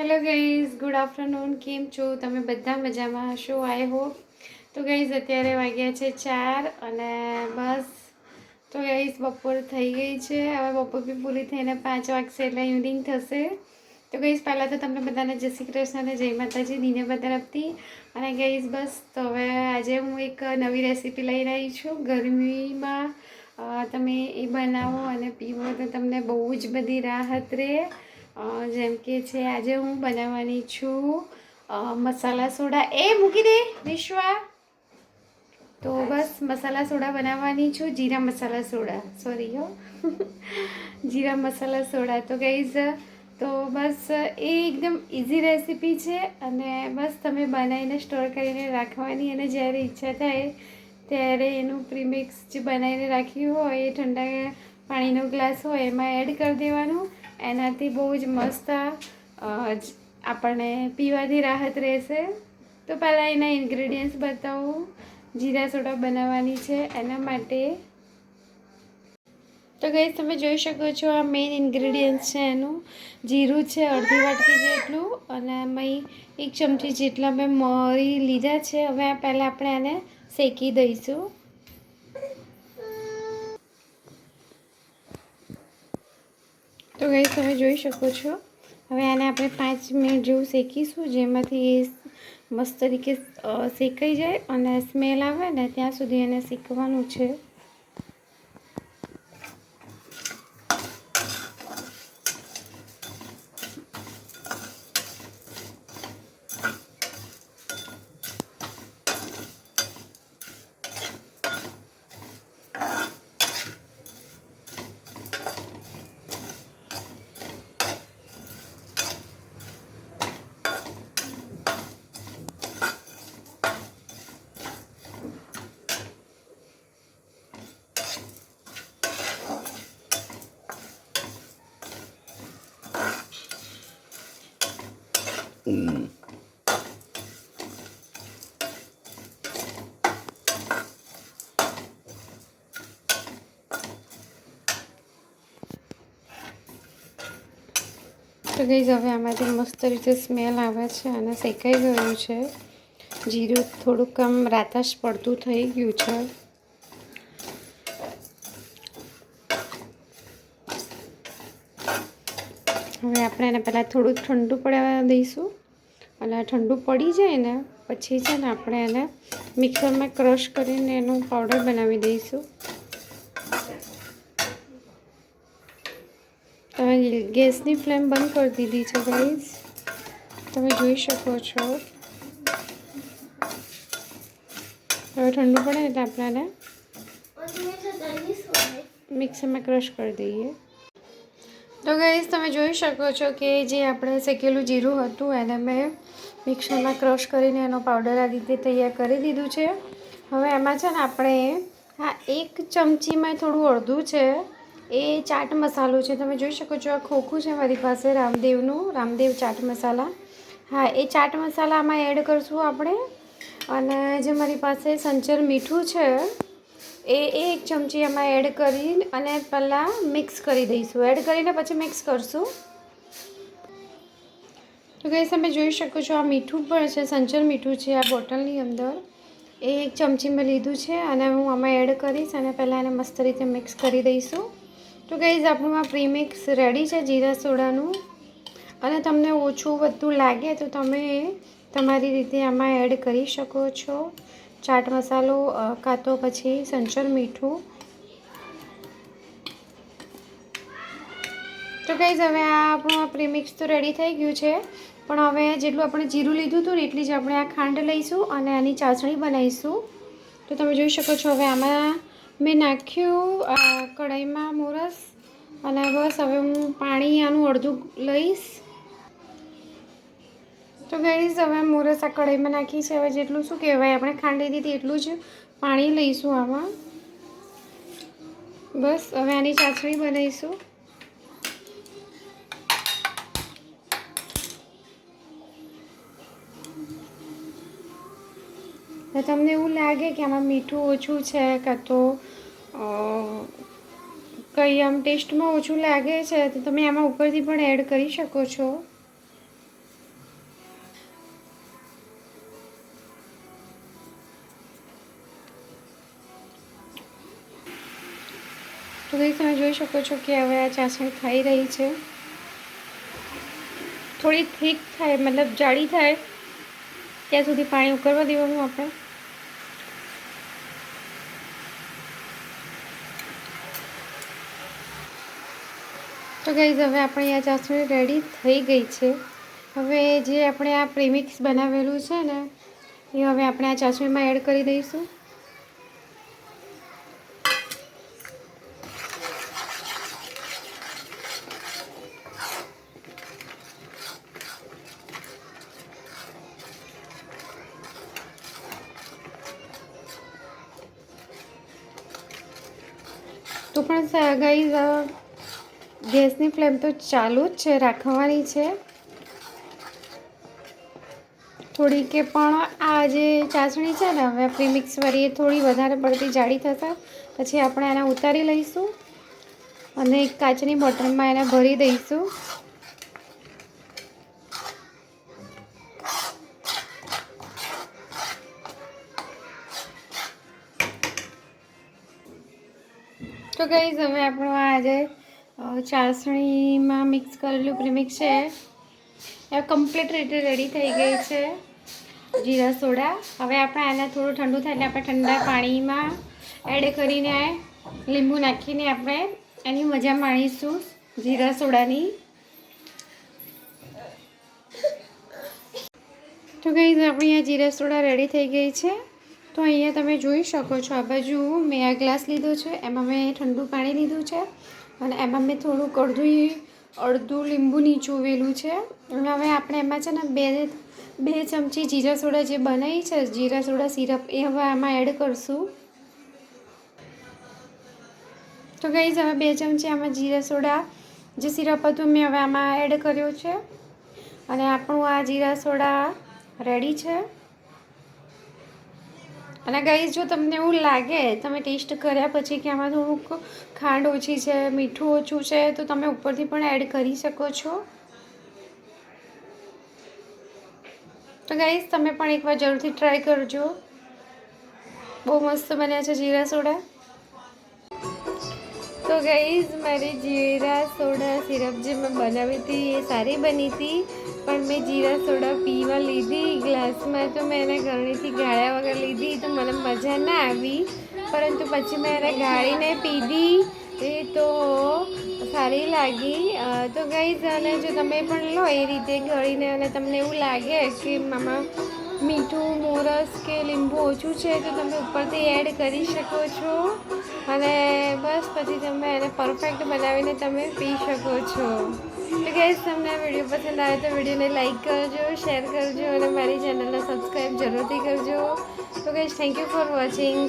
Hello guys good afternoon કેમ છો? તમે બધા મજામાં હશો? આઈ હોપ તો ગઈઝ અત્યારે વાગ્યા છે ચાર અને બસ. તો ગઈઝ બપોર થઈ ગઈ છે. હવે બપોર બી પૂરી થઈને પાંચ વાગશે એટલે ઇવનિંગ થશે. તો ગઈઝ પહેલાં તો તમને બધાને જય શ્રી કૃષ્ણ અને જય માતાજી દીને તરફથી અને ગઈઝ બસ, તો હવે આજે હું એક નવી રેસીપી લઈ રહી છું. ગરમીમાં તમે એ બનાવો અને પીવો તો તમને બહુ જ બધી રાહત રહે. જેમ કે છે, આજે હું બનાવવાની છું મસાલા સોડા. એ મૂકી દે, વિશ્વા. તો બસ, મસાલા સોડા બનાવવાની છું. જીરા મસાલા સોડા. સોરી હો. જીરા મસાલા સોડા. તો ગઈઝ તો બસ, એ એકદમ ઇઝી રેસીપી છે. અને બસ, તમે બનાવીને સ્ટોર કરીને રાખવાની. અને જ્યારે ઈચ્છા થાય, ત્યારે એનું પ્રીમિક્સ જે બનાવીને રાખ્યું હોય, એ ઠંડા પાણીનો ગ્લાસ હોય, એમાં એડ કરી દેવાનું. એનાથી બહુ જ મસ્ત આપણને પીવાથી રાહત રહેશે. તો પહેલાં એના ઇન્ગ્રેડિયન્ટ્સ બતાવું. જીરા સોડા બનાવવાની છે એના માટે. તો ગઈ તમે જોઈ શકો છો આ મેઇન ઇન્ગ્રેડિયન્ટ્સ છે એનું. જીરું છે અડધી વાટકી જેટલું અને એમાં એક ચમચી જેટલા મેં મરી લીધા છે. હવે પહેલાં આપણે આને શેકી દઈશું. તો ગઈ તમે જોઈ શકો છો. હવે આને આપણે પાંચ મિનિટ જેવું શેકીશું, જેમાંથી એ મસ્ત તરીકે શેકાઈ જાય અને સ્મેલ આવે ને ત્યાં સુધી એને શેકવાનું છે. તો ગઈ હવે આમાંથી મસ્ત રીતે સ્મેલ આવે છે અને શેકાઈ ગયું છે. જીરું થોડુંક આમ રાતાશ પડતું થઈ ગયું છે. હવે આપણે એને પહેલાં થોડું ઠંડુ પડવા દઈશું. અને ઠંડુ પડી જાય ને, પછી છે ને આપણે એને મિક્સરમાં ક્રશ કરીને એનું પાવડર બનાવી દઈશું. તમે ગેસની ફ્લેમ બંધ કરી દીધી છે ગાઈઝ. તમે જોઈ શકો છો. હવે ઠંડુ પડે એટલે આપણે મિક્સરમાં ક્રશ કરી દઈએ. તો ગાઈઝ તમે જોઈ શકો છો કે જે આપણે શેકેલું જીરું હતું એને મેં મિક્સરમાં ક્રશ કરીને એનો પાવડર આ રીતે તૈયાર કરી દીધું છે. હવે એમાં છે ને આપણે આ એક ચમચીમાં થોડું અડધું છે એ ચાટ મસાલો છે. તમે જોઈ શકો છો આ ખોખું છે મારી પાસે રામદેવનું, રામદેવ ચાટ મસાલા. હા, એ ચાટ મસાલામાં એડ કરશું આપણે. અને જે મારી પાસે સંચર મીઠું છે એ એક ચમચી એમાં એડ કરી અને પહેલાં મિક્સ કરી દઈશું. એડ કરીને પછી મિક્સ કરશું. તો ગઈ તમે જોઈ શકો છો આ મીઠું પણ છે, સંચર મીઠું છે આ બોટલની અંદર. એ એક ચમચી મેં લીધું છે અને હું આમાં એડ કરીશ અને પહેલાં એને મસ્ત રીતે મિક્સ કરી દઈશું. તો ગઈઝ આપણું આ પ્રીમિક્સ રેડી છે જીરા સોડાનું. અને તમને ઓછું બધું લાગે તો તમે તમારી રીતે આમાં એડ કરી શકો છો. ચાટ મસાલો કાં તો પછી સંચર મીઠું. તો ગાઈઝ હવે આ આપણું આ પ્રીમિક્સ તો રેડી થઈ ગયું છે. પણ હવે જેટલું આપણે જીરું લીધું હતું ને એટલી જ આપણે આ ખાંડ લઈશું અને આની ચાસણી બનાવીશું. તો તમે જોઈ શકો છો, હવે આમાં મેં નાખ્યું કઢાઈમાં મોરસ અને બસ હવે હું પાણી આનું અડધું લઈશ. તો ગઈશ હવે મોરસ આ કઢાઈમાં નાખી છે. હવે જેટલું શું કહેવાય, આપણે ખાંડ લીધી હતી એટલું જ પાણી લઈશું આમાં. બસ, હવે આની ચાસણી બનાવીશું. તો તમને એવું લાગે કે આમાં મીઠું ઓછું છે કાં તો કંઈ આમ ટેસ્ટમાં ઓછું લાગે છે, તો તમે આમાં ઉપરથી પણ એડ કરી શકો છો? તો કંઈ તમે જોઈ શકો છો કે હવે આ ચાસણી થઈ રહી છે. થોડી થીક થાય, મતલબ જાડી થાય ત્યાં સુધી પાણી ઉકળવા દેવાનું આપણે. તો ગાઈઝ હવે આપણી આ ચાસણી રેડી થઈ ગઈ છે. હવે જે આપણે આ પ્રીમિક્સ બનાવેલું છે ને, એ હવે આપણે આ ચાસણીમાં એડ કરી દઈશું. તો પણ ગાઈઝ ગેસની ફ્લેમ તો ચાલુ જ છે, રાખવાની છે. થોડી કે પણ આ જે ચાસણી છે ને, હવે પ્રીમિક્સ વાળી એ થોડી વધારે પડતી જાડી થશે. પછી આપણે એને ઉતારી લઈશું અને એક કાચની બોટલમાં એને ભરી દઈશું. તો ગઈઝ હવે આપણું આજે ચાસણીમાં મિક્સ કરેલું પ્રીમિક્સ છે. એ કમ્પ્લીટ રીતે રેડી થઈ ગઈ છે. જીરા સોડા. હવે આપણે આને થોડું ઠંડુ થાય એટલે આપણે ઠંડા પાણીમાં એડ કરીને લીંબુ નાખીને આપણે એની મજા માણીશું જીરા સોડાની. તો ગઈ આપણી આ જીરા સોડા રેડી થઈ ગઈ છે. તો અહીંયા તમે જોઈ શકો છો, આ બાજુ મેં આ ગ્લાસ લીધો છે, એમાં મેં ઠંડુ પાણી લીધું છે અને એમાં મેં થોડુંક અડધું અડધું લીંબુ નીચોવેલું છે. અને હવે આપણે એમાં છે ને બે બે ચમચી જીરા સોડા જે બનાવી છે, જીરા સોડા સિરપ એ હવે આમાં એડ કરશું. તો ગઈ હવે બે ચમચી આમાં જીરા સોડા જે સિરપ હતું મેં હવે આમાં એડ કર્યો છે. અને આપણું આ જીરા સોડા રેડી છે. અને ગાઈઝ જો તમને એવું લાગે, તમે ટેસ્ટ કર્યા પછી કે આમાં થોડુંક ખાંડ ઓછી છે, મીઠું ઓછું છે, તો તમે ઉપરથી પણ એડ કરી શકો છો. તો ગાઈઝ તમે પણ એકવાર જરૂરથી ટ્રાય કરજો. બહુ મસ્ત બન્યા છે જીરા સોડા. તો ગઈઝ મારી જીરા, સોડા સિરપ જે મેં બનાવી હતી એ સારી બની હતી. પણ મેં જીરા, સોડા પીવા લીધી. ગ્લાસમાં તો મેં એને ગરણીથી ગાળ્યા વગર લીધી. તો મને મજા ના આવી. પરંતુ પછી મેં એને ગાળીને પીધી. એ તો સારી લાગી. તો ગઈઝ અને જો તમે પણ લો એ રીતે ગળીને, અને તમને એવું લાગે કે મામા મીઠું, મોરસ કે લીંબુ ઓછું છે, તો તમે ઉપરથી એડ કરી શકો છો. અને બસ પછી તમે એને પરફેક્ટ બનાવીને તમે પી શકો છો. તો ગેસ તમને વીડિયો પસંદ આવે તો વિડીયોને લાઇક કરજો શેર કરજો અને મારી ચેનલને સબસ્ક્રાઈબ જરૂરથી કરજો. તો guys thank you for watching